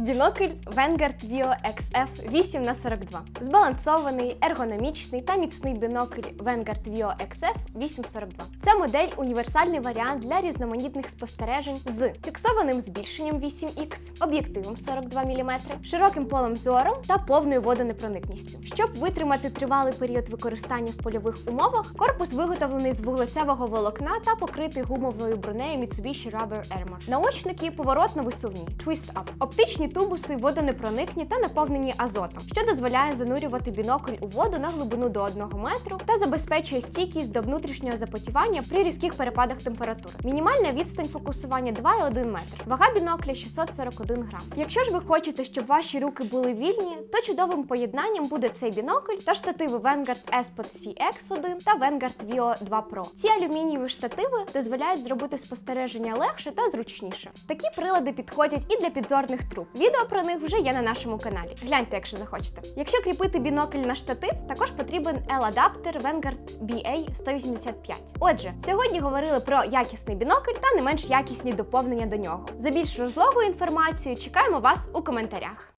Бінокль Vanguard Vio XF 8 на 42 Збалансований, ергономічний та міцний бінокль Vanguard Vio XF 842. Ця модель універсальний варіант для різноманітних спостережень з фіксованим збільшенням 8X, об'єктивом 42 мм, широким полем зору та повною водонепроникністю. Щоб витримати тривалий період використання в польових умовах, корпус виготовлений з вуглецевого волокна та покритий гумовою бронею Mitsubishi Rubber Armor. Наочники поворотно-висувні Twist Up. Оптичні тубуси водонепроникні та наповнені азотом, що дозволяє занурювати бінокль у воду на глибину до 1 метру та забезпечує стійкість до внутрішнього запотівання при різких перепадах температури. Мінімальна відстань фокусування 2,1 метр. Вага бінокля 641 грам. Якщо ж ви хочете, щоб ваші руки були вільні, то чудовим поєднанням буде цей бінокль та штативи Vanguard S-Pod CX1 та Vanguard Vio 2 Pro. Ці алюмінієві штативи дозволяють зробити спостереження легше та зручніше. Такі прилади підходять і для підзорних труб. Відео про них вже є на нашому каналі. Гляньте, якщо захочете. Якщо кріпити бінокль на штатив, також потрібен L-адаптер Vanguard BA 185. Отже, сьогодні говорили про якісний бінокль та не менш якісні доповнення до нього. За більш розлогою інформацією чекаємо вас у коментарях.